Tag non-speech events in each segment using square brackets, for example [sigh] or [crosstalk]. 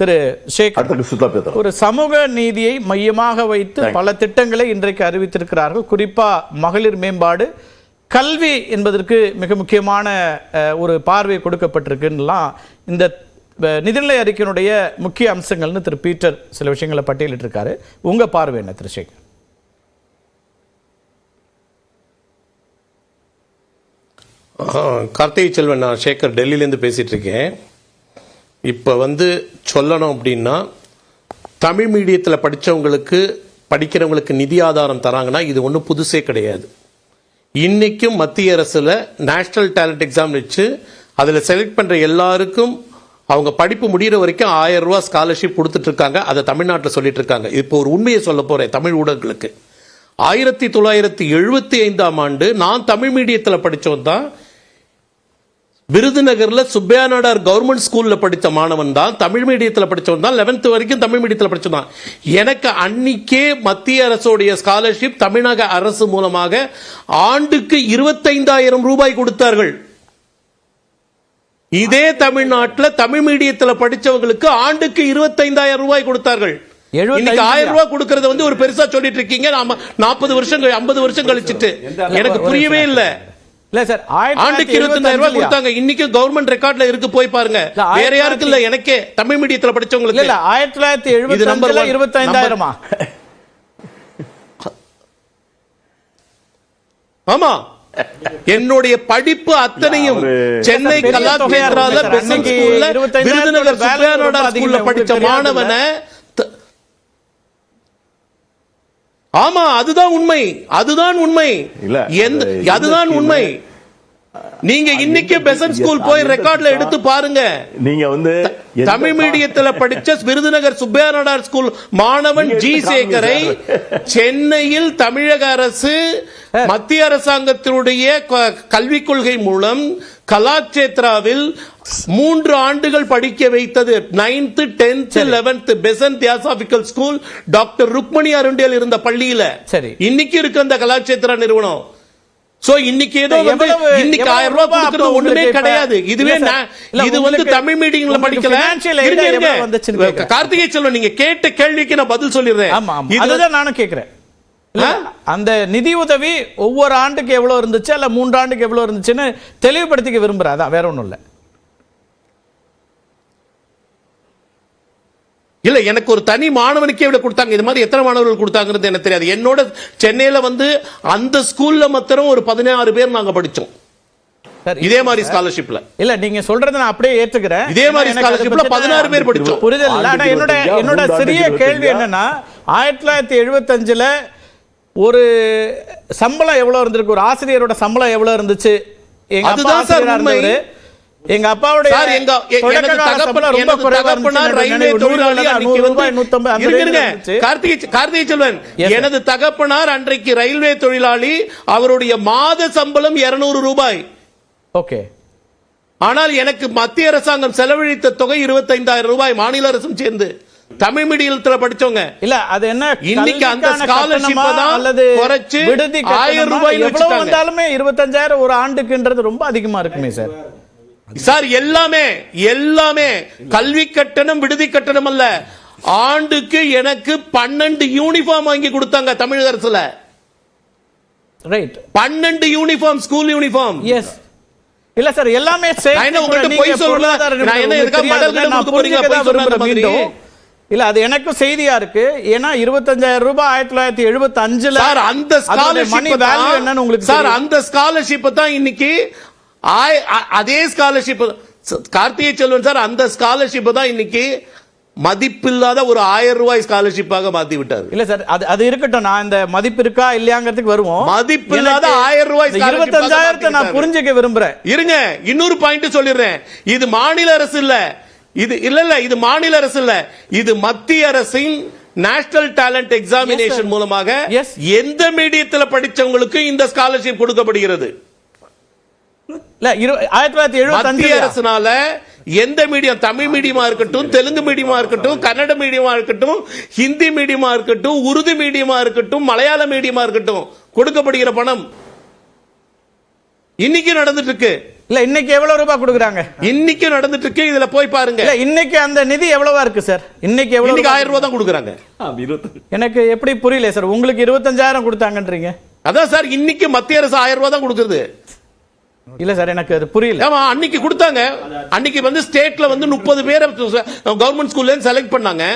திரு சேகர் ஒரு சமூக நீதியை மையமாக வைத்து பல திட்டங்களை இன்றைக்கு அறிவித்திருக்கிறார்கள். குறிப்பா மகளிர் மேம்பாடு கல்வி என்பதற்கு மிக முக்கியமான ஒரு பார்வை கொடுக்கப்பட்டிருக்குன்னெலாம் இந்த நிதிநிலை அறிக்கையினுடைய முக்கிய அம்சங்கள்னு திரு பீட்டர் சில விஷயங்களை பட்டியலிட்டிருக்காரு. உங்க பார்வை என்ன திரு சேகர்? கார்த்திகை செல்வன் நான் சேகர் டெல்லியிலேருந்து பேசிட்டு இருக்கேன். இப்போ வந்து சொல்லணும் அப்படின்னா தமிழ் மீடியத்தில் படித்தவங்களுக்கு படிக்கிறவங்களுக்கு நிதி ஆதாரம் தராங்கன்னா இது ஒன்றும் புதுசே கிடையாது. இன்றைக்கும் மத்திய அரசில் நேஷ்னல் டேலண்ட் எக்ஸாம் வச்சு அதில் செலக்ட் பண்ணுற எல்லாருக்கும் அவங்க படிப்பு முடிகிற வரைக்கும் ஆயிரம் ரூபா ஸ்காலர்ஷிப் கொடுத்துட்ருக்காங்க. அதை தமிழ்நாட்டில் சொல்லிட்டு இருக்காங்க இப்போ ஒரு உண்மையை சொல்ல போகிறேன் தமிழ் ஊடகங்களுக்கு. ஆயிரத்தி தொள்ளாயிரத்தி எழுபத்தி ஐந்தாம் ஆண்டு நான் தமிழ் மீடியத்தில் படித்தவன் தான் விருதுநகர்ல சுப்பையா நாடார் கவர்மெண்ட் ஸ்கூல்ல படித்த மாணவன் தான் தமிழ் மீடியத்தில் படிச்சவன் தான் 11th வரைக்கும் தமிழ் மீடியத்தில் படிச்சவன் தான். எனக்கு அன்னிக்கே மத்திய அரசுடைய ஸ்காலர்ஷிப் தமிழக அரசு மூலமாக ஆண்டுக்கு இருபத்தைந்தாயிரம் ரூபாய் கொடுத்தார்கள். இதே தமிழ்நாட்டில் தமிழ் மீடியத்தில் படிச்சவங்களுக்கு ஆண்டுக்கு இருபத்தைந்தாயிரம் ரூபாய் கொடுத்தார்கள். 75 இன்னைக்கு ஆயிரம் ரூபாய் கொடுக்கறத வந்து ஒரு பெருசா சொல்லிட்டு இருக்கீங்க. நாம நாற்பது வருஷம் ஐம்பது வருஷம் கழிச்சிட்டு. எனக்கு புரியவே இல்லை. இல்ல சார் ஆண்டுக்கு இருபத்தஞ்சாயிரம் ரூபாய் கொடுத்தாங்க. இன்னைக்கு கவர்மெண்ட் ரெக்கார்ட்ல இருக்கு. போய் பாருங்க. வேற யாருக்கு இல்ல. எனக்கே தமிழ் மீடியத்துல படிச்சவங்களுக்கு. இல்ல ஆயிரத்தி தொள்ளாயிரத்தி எழுபத்தி one. இருபத்தைந்தாயிரமா? [laughs] ஆமா. என்னுடைய படிப்பு அத்தனையும் சென்னை 25,000 விருதுநகர். ஸ்கூல்ல படிச்ச? மாணவனை ஆமா அதுதான் உண்மை. அதுதான் உண்மை. இல்ல, எந்த அது அதுதான் உண்மை. நீங்க இன்னைக்கு பெசன்ட் ஸ்கூல் போய் ரெக்கார்ட்ல எடுத்து பாருங்க. நீங்க வந்து தமிழ் மீடியத்துல படிச்ச [laughs] விருதுநகர் சுப்பையா நாடார் ஸ்கூல் மாணவன் ஜி சேகரை சென்னையில் தமிழக அரசு மத்திய அரசாங்கத்தினுடைய க- கல்விக் கொள்கை மூலம் கலாச்சேத்ராவில் மூன்று ஆண்டுகள் படிக்க வைத்தது. Ninth tenth eleventh Besant theosophical school doctor Rukmini Arundale இருந்த பள்ளியில. சரி. இன்னைக்கு இருக்கு அந்த கலாச்சேத்ரா நிறுவனம். சோ இன்னைக்கு ஏதோ வந்து இன்னைக்கு ஆயிரம் ரூபாய் கொடுக்கறது ஒண்ணுமே கிடையாது. இதுவே இது வந்து தமிழ் மீடியம்ல படிக்கல. கார்த்திகை செல்வன் நீங்க கேட்ட கேள்விக்கு நான் பதில் சொல்லிடுறேன். ஆமா ஆமா. இது அதுதான் நானும் கேக்குறேன். இல்ல, அந்த நிதி உதவி ஒவ்வொரு ஆண்டுக்கு எவ்வளவு இருந்துச்சு அல்ல மூன்று ஆண்டுக்கு எவ்வளவு இருந்துச்சுன்னு தெளிவுபடுத்திக்க விரும்புறேன். அதான் வேற ஒண்ணும் இல்ல. இல்ல எனக்கு ஒரு தனி மாணவனுக்கே இவ்வளவு கொடுத்தாங்க. இது மாதிரி எத்தனை மாணவர்கள் கொடுத்தாங்கிறது எனக்கு தெரியாது. என்னோட சென்னையில வந்து அந்த ஸ்கூல்ல மாத்திரம் ஒரு பதினாறு பேர் நாங்க படிச்சோம். சரி. இதே மாதிரி ஸ்காலர்ஷிப்ல இல்ல நீங்க சொல்றதை நான் அப்படியே ஏத்துக்கிறேன். இதே மாதிரி ஸ்காலர்ஷிப்ல பதினாறு பேர் படிச்சோம். புரிதல் இல்ல. ஆனா என்னோட என்னோட சிறிய கேள்வி? என்னன்னா ஆயிரத்தி தொள்ளாயிரத்தி எழுபத்தஞ்சுல ஒரு சம்பளம் எவ்வளவு இருந்திருக்கு ஒரு ஆசிரியரோட சம்பளம் எவ்வளவு இருந்துச்சு எங்க அப்பா ஆசிரியரா. இருந்தவரு. எங்க அப்பாவுடைய எங்க எ- தொடக்க எனது கால தகப்பன் சம்பளம் ரொம்ப தகப்பனார். ரயில்வே தொழிலாளி. கார்த்திகை கார்த்திகை செல்வன். எனது தகப்பனார் அன்றைக்கு ரயில்வே தொழிலாளி அவருடைய மாத சம்பளம் 200 ரூபாய் ஓகே ஆனால் எனக்கு மத்திய அரசாங்கம் செலவழித்த தொகை 25000 ரூபாய் மாநில அரசும் சேர்ந்து தமிழ் மீடியத்துல படிச்சவங்க இல்ல அது என்ன இன்னைக்கு அந்த தான் அல்லது குறைச்சு விடுதி ஆயிரம்? ரூபாய்னு எவ்வளவு. வந்தாலுமே இருபத்தஞ்சாயிரம் ஒரு ஆண்டுக்குன்றது ரொம்ப அதிகமா இருக்குமே சார் சார் எல்லாமே எல்லாமே கல்வி கட்டணம் விடுதி கட்டணம் அல்ல ஆண்டுக்கு எனக்கு பன்னெண்டு யூனிஃபார்ம் வாங்கி கொடுத்தாங்க தமிழக அரசுல ரைட் பன்னெண்டு யூனிஃபார்ம் ஸ்கூல் யூனிஃபார்ம் எஸ் இல்ல சார் எல்லாமே நான் என்ன உங்கள்ட்ட பொய் சொல்லல? நான் என்ன கிட்ட கொடுக்க போறீங்களா? பொய் சொன்ன? இல்ல அது எனக்கும் செய்தியா இருக்கு. ஏன்னா இருபத்தஞ்சாயிரம் ரூபாய் ஆயிரத்தி தொள்ளாயிரத்தி எழுபத்தி அஞ்சுல சார் அந்த ஸ்காலர்ஷிப் என்னன்னு உங்களுக்கு சார். அந்த ஸ்காலர்ஷிப் தான் இன்னைக்கு அதே ஸ்காலர்ஷிப் கார்த்திகை செல்வன் சார் அந்த ஸ்காலர்ஷிப் தான் இன்னைக்கு மதிப்பில்லாத ஒரு ஆயிரம் ரூபாய் ஸ்காலர்ஷிப்பாக மாத்தி விட்டார். இல்ல சார் அது அது இருக்கட்டும். நான் இந்த மதிப்பு இருக்கா இல்லையாங்கிறதுக்கு வருவோம். மதிப்பில்லாத எனக்கு ஆயிரம் ரூபாய் இருபத்தஞ்சாயிரத்தை நான். புரிஞ்சுக்க விரும்புறேன். இருங்க இன்னொரு பாயிண்ட் சொல்லிடுறேன். இது மாநில அரசு இல்ல. இது இல்ல இல்ல இது மாநில அரசு இல்ல. இது மத்திய அரசின் நேஷனல் டேலண்ட் எக்ஸாமினேஷன் மூலமாக. எந்த மீடியத்துல படிச்சவங்களுக்கு இந்த ஸ்காலர்ஷிப் கொடுக்கப்படுகிறது? மத்திய அரசுனால எந்த மீடியம்? தமிழ் மீடியமா இருக்கட்டும் தெலுங்கு மீடியமா இருக்கட்டும் கன்னட மீடியமா இருக்கட்டும் ஹிந்தி மீடியமா இருக்கட்டும் உருது மீடியமா இருக்கட்டும் மலையாள மீடியமா இருக்கட்டும் கொடுக்கப்படுகிற பணம் இன்னைக்கு நடந்துட்டு இருக்கு. இல்ல இன்னைக்கு எவ்வளவு ரூபாய் கொடுக்குறாங்க? இன்னைக்கு நடந்துட்டு இருக்கு இதுல போய் பாருங்க. இல்ல இன்னைக்கு அந்த நிதி எவ்வளவா இருக்கு சார் இன்னைக்கு எவ்வளவு? ஆயிரம் ரூபாய் தான் கொடுக்குறாங்க. எனக்கு எப்படி புரியல சார் உங்களுக்கு இருபத்தஞ்சாயிரம் கொடுத்தாங்கன்றீங்க. அதான் சார் இன்னைக்கு மத்திய அரசு ஆயிரம் ரூபாய் தான் கொடுக்குறது இல்ல சார் எனக்கு அது புரியல. ஆமா அன்னைக்கு கொடுத்தாங்க. அன்னைக்கு வந்து ஸ்டேட்ல வந்து முப்பது பேரை கவர்மெண்ட் ஸ்கூல்ல செலக்ட் பண்ணாங்க.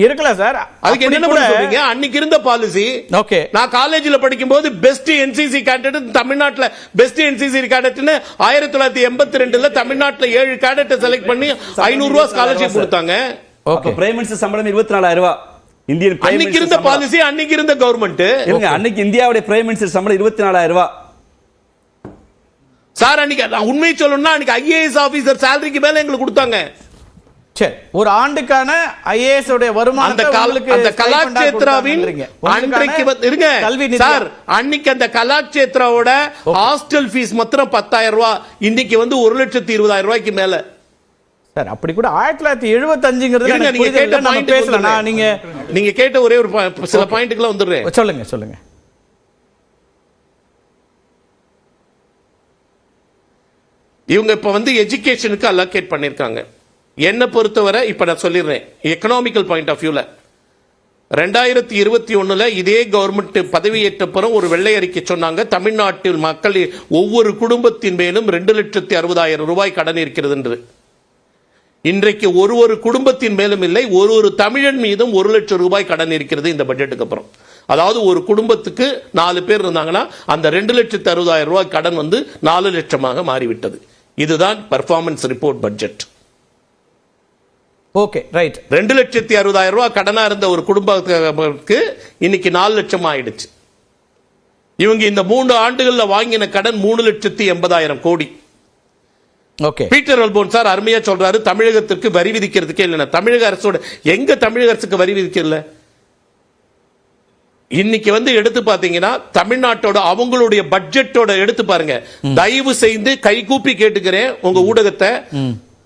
இருக்கலாம் சார். அதுக்கு என்ன சொல்றீங்க அன்னைக்கு இருந்த பாலிசி ஓகே நான் காலேஜ்ல படிக்கும்போது பெஸ்ட் என்சிசி கேடட் தமிழ்நாட்டுல பெஸ்ட் என்சிசி கேடட்னு ஆயிரத்தி தொள்ளாயிரத்தி எண்பத்தி ரெண்டுல தமிழ்நாட்டுல ஏழு கேடட்டை செலக்ட் பண்ணி ஐநூறு ரூபாய் ஸ்காலர்ஷிப் கொடுத்தாங்க. ஓகே பிரைம் மினிஸ்டர் சம்பளம் இருபத்தி நாலாயிரம் ரூபாய் இந்தியன் அன்னைக்கு இருந்த. பாலிசி அன்னைக்கு இருந்த கவர்மெண்ட் இருங்க அன்னைக்கு இந்தியாவுடைய பிரைம் மினிஸ்டர் சம்பளம் இருபத்தி நாலாயிரம் ரூபாய் சார் அன்னைக்கு நான் உண்மையை சொல்லணும்னா அன்னைக்கு ஐஏஎஸ் ஆபீசர் சேலரிக்கு மேல எங்களுக்கு கொடுத்தாங்க. சரி. ஒரு ஆண்டுக்கான ஐஏஎஸ் உடைய வருமானத்தை அந்த கலாட்சேத்ராவின் அன்றைக்கு இருங்க. கல்வி சார் அன்னைக்கு அந்த கலாட்சேத்ராவோட ஹாஸ்டல் ஃபீஸ் மாத்திரம் பத்தாயிரம் ரூபாய் இன்னைக்கு வந்து ஒரு லட்சத்தி இருபதாயிரம் ரூபாய்க்கு மேல. சார் அப்படி கூட ஆயிரத்தி தொள்ளாயிரத்தி எழுபத்தஞ்சுங்கிறது நீங்க கேட்ட பேசலாம். நீங்க நீங்க கேட்ட ஒரே ஒரு சில பாயிண்ட்டுக்குள்ள வந்துடுறேன். சொல்லுங்க சொல்லுங்க. இவங்க இப்ப வந்து எஜுகேஷனுக்கு அலோகேட் பண்ணிருக்காங்க. என்னை பொறுத்தவரை இப்போ நான் சொல்லிடுறேன். எக்கனாமிக்கல் பாயிண்ட் ஆஃப் வியூல ரெண்டாயிரத்தி இருபத்தி ஒன்றில் இதே கவர்மெண்ட் பதவியேற்ற பிறகு ஒரு வெள்ளை அறிக்கை சொன்னாங்க. தமிழ்நாட்டில் மக்கள் ஒவ்வொரு குடும்பத்தின் மேலும் ரெண்டு லட்சத்தி அறுபதாயிரம் ரூபாய் கடன் இருக்கிறது என்று இன்றைக்கு ஒரு ஒரு குடும்பத்தின் மேலும் இல்லை ஒரு ஒரு தமிழன் மீதும் ஒரு லட்சம் ரூபாய் கடன் இருக்கிறது இந்த பட்ஜெட்டுக்கு அப்புறம். அதாவது ஒரு குடும்பத்துக்கு நாலு பேர் இருந்தாங்கன்னா அந்த ரெண்டு லட்சத்தி அறுபதாயிரம் ரூபாய் கடன் வந்து நாலு லட்சமாக மாறிவிட்டது. இதுதான் performance report budget okay right ரெண்டு லட்சத்தி அறுபதாயிரம் ரூபாய் கடனா இருந்த ஒரு குடும்பத்துக்கு இன்னைக்கு நாலு லட்சம் ஆயிடுச்சு. இவங்க இந்த மூன்று ஆண்டுகள்ல வாங்கின கடன் மூணு லட்சத்தி எண்பதாயிரம் கோடி. ஓகே பீட்டர் அல்போன் சார் அருமையா சொல்றாரு தமிழகத்திற்கு வரி விதிக்கிறதுக்கே இல்லைன்னா தமிழக அரசோட எங்க தமிழக அரசுக்கு வரி விதிக்கல? இன்னைக்கு வந்து எடுத்து பாத்தீங்கன்னா தமிழ்நாட்டோட அவங்களுடைய பட்ஜெட்டோட எடுத்து பாருங்க. தயவு செய்து கைகூப்பி கேட்டுக்கிறேன் உங்க ஊடகத்தை.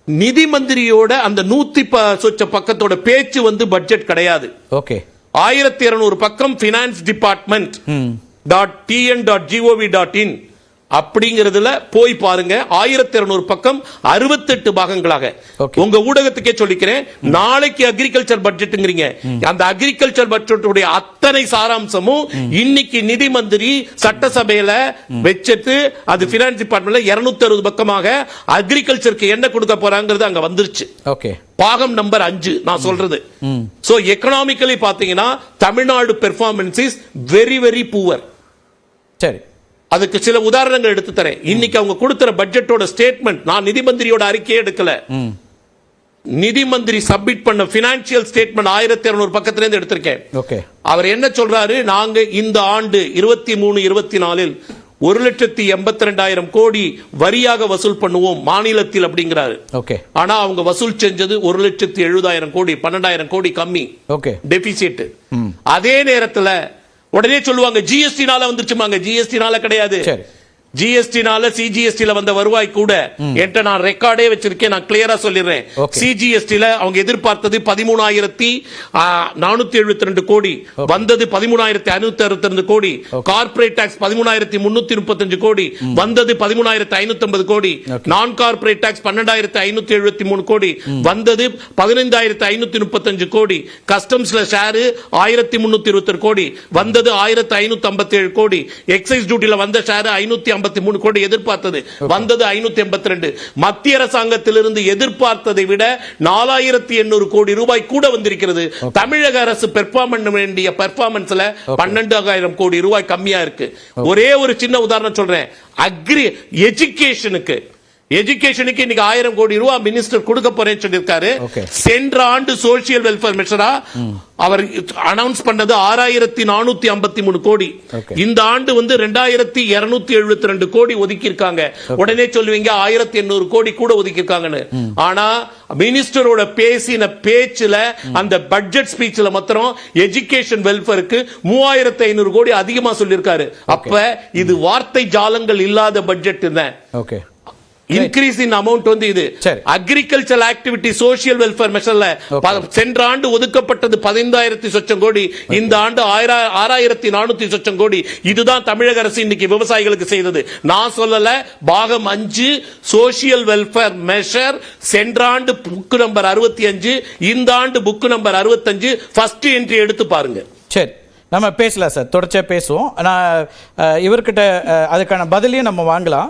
நிதி மந்திரியோட அந்த நூத்தி சொச்ச பக்கத்தோட பேச்சு வந்து பட்ஜெட் கிடையாது. ஓகே. ஆயிரத்தி இருநூறு பக்கம் finance department dot TN dot G O V dot in அப்படிங்கிறதுல போய் பாருங்க. ஆயிரத்தி இருநூறு பக்கம் அறுபத்தெட்டு பாகங்களாக. உங்க ஊடகத்துக்கே சொல்லிக்கிறேன். நாளைக்கு அக்ரிகல்ச்சர் பட்ஜெட்டுங்கிறீங்க அந்த அக்ரிகல்ச்சர் பட்ஜெட்டுடைய அத்தனை சாராம்சமும் இன்னைக்கு நிதி மந்திரி சட்டசபையில வச்சுட்டு அது பினான்ஸ் டிபார்ட்மெண்ட்ல இருநூத்தி அறுபது பக்கமாக அக்ரிகல்ச்சருக்கு என்ன கொடுக்க போறாங்கிறது அங்க வந்துருச்சு. ஓகே பாகம் நம்பர் அஞ்சு நான் சொல்றது. சோ எக்கனாமிக்கலி பாத்தீங்கன்னா Tamil Nadu performance is very very poor சரி. அதுக்கு சில உதாரணங்கள் எடுத்து தரேன். இன்னைக்கு அவங்க கொடுக்கிற பட்ஜெட்டோட ஸ்டேட்மெண்ட் நான் நிதி மந்திரியோட அறிக்கையே எடுக்கல. நிதி மந்திரி சப்மிட் பண்ண பினான்சியல் ஸ்டேட்மெண்ட் ஆயிரத்தி இருநூறு பக்கத்துல இருந்து எடுத்திருக்கேன். ஓகே. அவர் என்ன சொல்றாரு? நாங்க இந்த ஆண்டு இருபத்தி மூணு இருபத்தி நாலில் ஒரு லட்சத்தி எண்பத்தி ரெண்டாயிரம் கோடி வரியாக வசூல் பண்ணுவோம் மாநிலத்தில் அப்படிங்கிறாரு. ஓகே. ஆனா அவங்க வசூல் செஞ்சது ஒரு லட்சத்தி எழுபதாயிரம் கோடி பன்னெண்டாயிரம் கோடி கம்மி. ஓகே. டெபிசிட் அதே நேரத்துல உடனே சொல்லுவாங்க ஜிஎஸ்டினால வந்துருச்சுமாங்க ஜிஎஸ்டினால கிடையாது. ஜிஎஸ்டினால சிஜிஎஸ்டில வந்த வருவாய் கூட என்கிட்ட நான் ரெக்கார்டே வச்சிருக்கேன். நான் கிளியரா சொல்லிடுறேன். சிஜிஎஸ்டில அவங்க எதிர்பார்த்தது பதிமூணாயிரத்தி நானூத்தி எழுபத்தி ரெண்டு கோடி. வந்தது பதிமூணாயிரத்தி ஐநூத்தி அறுபத்தி ரெண்டு கோடி. கார்பரேட் டாக்ஸ் பதிமூணாயிரத்தி முன்னூத்தி முப்பத்தஞ்சு கோடி. வந்தது பதிமூணாயிரத்தி ஐநூத்தி ஐம்பது கோடி. நான் கார்பரேட் டாக்ஸ் பன்னெண்டாயிரத்தி ஐநூத்தி எழுபத்தி மூணு கோடி. வந்தது பதினைந்தாயிரத்தி ஐநூத்தி முப்பத்தஞ்சு கோடி. கஸ்டம்ஸ்ல ஷேரு ஆயிரத்தி முன்னூத்தி இருபத்தி கோடி. வந்தது ஆயிரத்தி ஐநூத்தி ஐம்பத்தி ஏழு கோடி எக்ஸைஸ் டியூட்டில வந்த ஷேர் ஐநூத்தி ஐம்பத்தி மூணு கோடி எதிர்பார்த்தது. வந்தது ஐநூத்தி எண்பத்தி ரெண்டு. மத்திய அரசாங்கத்திலிருந்து எதிர்பார்த்ததை விட நாலாயிரத்தி எண்ணூறு கோடி ரூபாய் கூட வந்திருக்கிறது. தமிழக அரசு பெர்ஃபார்ம் பண்ண வேண்டிய பெர்ஃபார்மன்ஸ்ல பன்னெண்டாயிரம் கோடி ரூபாய் கம்மியா இருக்கு. ஒரே ஒரு சின்ன உதாரணம் சொல்றேன். அக்ரி எஜுகேஷனுக்கு எஜுகேஷனுக்கு இன்னைக்கு ஆயிரம் கோடி ரூபாய் மினிஸ்டர் கொடுக்க போறேன்னு சொல்லியிருக்காரு. சென்ற ஆண்டு சோசியல் வெல்ஃபேர் மினிஸ்டரா அவர் அனௌன்ஸ் பண்ணது ஆறாயிரத்தி நானூத்தி ஐம்பத்தி மூணு கோடி. இந்த ஆண்டு வந்து ரெண்டாயிரத்தி இருநூத்தி எழுபத்தி ரெண்டு கோடி ஒதுக்கி இருக்காங்க உடனே சொல்லுவீங்க ஆயிரத்தி எண்ணூறு கோடி கூட ஒதுக்கி இருக்காங்கன்னு ஆனா மினிஸ்டரோட பேசின பேச்சுல அந்த பட்ஜெட் ஸ்பீச்ல மாத்திரம் எஜுகேஷன் வெல்ஃபேருக்கு மூவாயிரத்தி ஐநூறு கோடி அதிகமா சொல்லியிருக்காரு. அப்ப இது வார்த்தை ஜாலங்கள் இல்லாத பட்ஜெட் தான். ஓகே இன்க்ரீஸ் இன் அமௌண்ட் வந்து இது. சரி. அக்ரிகல்ச்சர் ஆக்டிவிட்டி சோசியல் வெல்ஃபேர் மெஷர்ல. சென்ற ஆண்டு ஒதுக்கப்பட்டது பதினைந்தாயிரத்தி சொச்சம் கோடி. இந்த ஆண்டு ஆறாயிரத்தி நானூத்தி சொச்சம் கோடி. இதுதான் தமிழக அரசு இன்னைக்கு விவசாயிகளுக்கு செய்தது. நான் சொல்லல பாகம் அஞ்சு சோசியல் வெல்ஃபேர் மெஷர் சென்ற ஆண்டு புக்கு நம்பர் அறுபத்தி அஞ்சு இந்த ஆண்டு புக்கு நம்பர் அறுபத்தஞ்சு ஃபர்ஸ்ட் என்ட்ரி எடுத்து பாருங்க. சரி. நம்ம பேசலாம் சார். தொடர்ச்சியாக பேசுவோம். நான் இவர்கிட்ட அதுக்கான பதிலையும் நம்ம வாங்கலாம்.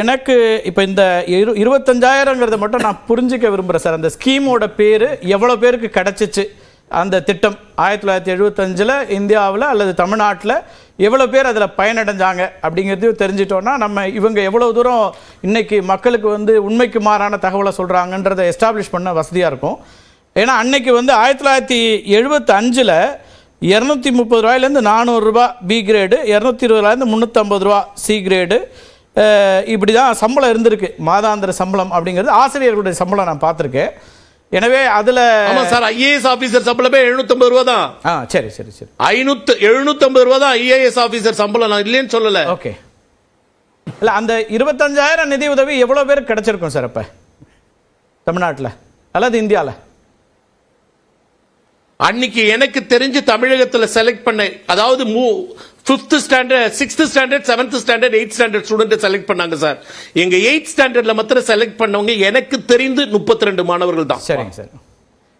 எனக்கு இப்போ இந்த இரு இருபத்தஞ்சாயிரங்கிறத மட்டும் நான் புரிஞ்சுக்க விரும்புகிறேன் சார். அந்த ஸ்கீமோட பேர் எவ்வளோ பேருக்கு கிடச்சிச்சு? அந்த திட்டம் ஆயிரத்தி தொள்ளாயிரத்தி எழுபத்தஞ்சில் இந்தியாவில் அல்லது தமிழ்நாட்டில் எவ்வளோ பேர் அதில் பயனடைஞ்சாங்க அப்படிங்கிறதையும் தெரிஞ்சிட்டோன்னா நம்ம இவங்க எவ்வளோ தூரம் இன்றைக்கி மக்களுக்கு வந்து உண்மைக்கு மாறான தகவலை சொல்கிறாங்கன்றதை எஸ்டாப்ளிஷ் பண்ண வசதியாக இருக்கும். ஏன்னா அன்னைக்கு வந்து ஆயிரத்தி தொள்ளாயிரத்தி எழுபத்தஞ்சில் இரநூத்தி முப்பது ரூபாயிலேருந்து நானூறுரூபா பி கிரேடு இரநூத்தி இருபது ரூபாயிலேருந்து முந்நூற்றம்பது ரூபா சி கிரேடு இப்படி தான் சம்பளம் இருந்திருக்கு. மாதாந்திர சம்பளம் அப்படிங்கிறது ஆசிரியர்களுடைய சம்பளம் நான் பார்த்துருக்கேன். எனவே அதில் சார் ஐஏஎஸ் ஆபீசர் சம்பளமே 750 ரூபா தான். ஆ சரி சரி சரி. ஐநூத்து எழுநூத்தம்பது ரூபா தான் ஐஏஎஸ் ஆபீசர் சம்பளம். நான் இல்லைன்னு சொல்லல. ஓகே. இல்லை அந்த இருபத்தஞ்சாயிரம் நிதி உதவி எவ்வளோ பேருக்கு கிடைச்சிருக்கும் சார் அப்போ? தமிழ்நாட்டில். அல்லது இந்தியாவில் அன்னைக்கு எனக்கு தெரிஞ்சு தமிழகத்துல செலக்ட் பண்ண அதாவது fifth standard sixth standard seventh standard eight standard student select பண்ணாங்க சார் எங்க எயிட் ஸ்டாண்டர்ட்ல மாத்திரம் செலக்ட் பண்ணவங்க எனக்கு தெரிந்து 32 மாணவர்கள் தான். சரிங்க சார்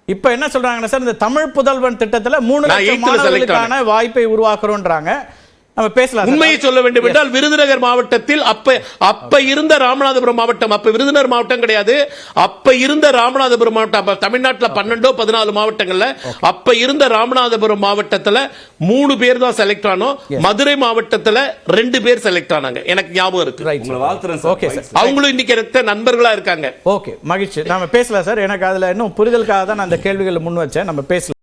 இப்போ என்ன சொல்றாங்கன்னா சார் இந்த தமிழ் புதல்வன் திட்டத்துல மூணு மாணவர்களுக்கான வாய்ப்பை உருவாக்குறோம்ன்றாங்க நம்ம பேசலாம். உண்மையை சொல்ல வேண்டும் என்றால் விருதுநகர் மாவட்டத்தில் அப்ப அப்ப இருந்த ராமநாதபுரம் மாவட்டம் அப்ப விருதுநகர் மாவட்டம் கிடையாது. அப்ப இருந்த ராமநாதபுரம் மாவட்டம் அப்ப தமிழ்நாட்டுல பன்னெண்டோ பதினாலு மாவட்டங்கள்ல அப்ப இருந்த ராமநாதபுரம் மாவட்டத்துல மூணு பேர் தான் செலக்ட் ஆனோம். மதுரை மாவட்டத்துல ரெண்டு பேர் செலக்ட் ஆனாங்க. எனக்கு ஞாபகம் இருக்கு. சார். அவங்களும் இன்னைக்கு எனக்கு நண்பர்களா இருக்காங்க. ஓகே மகிழ்ச்சி. நம்ம பேசலாம் சார் எனக்கு அதுல இன்னும் புரிதலுக்காக தான் நான் அந்த கேள்விகளை முன் வச்சேன். நம்ம பேசலாம்.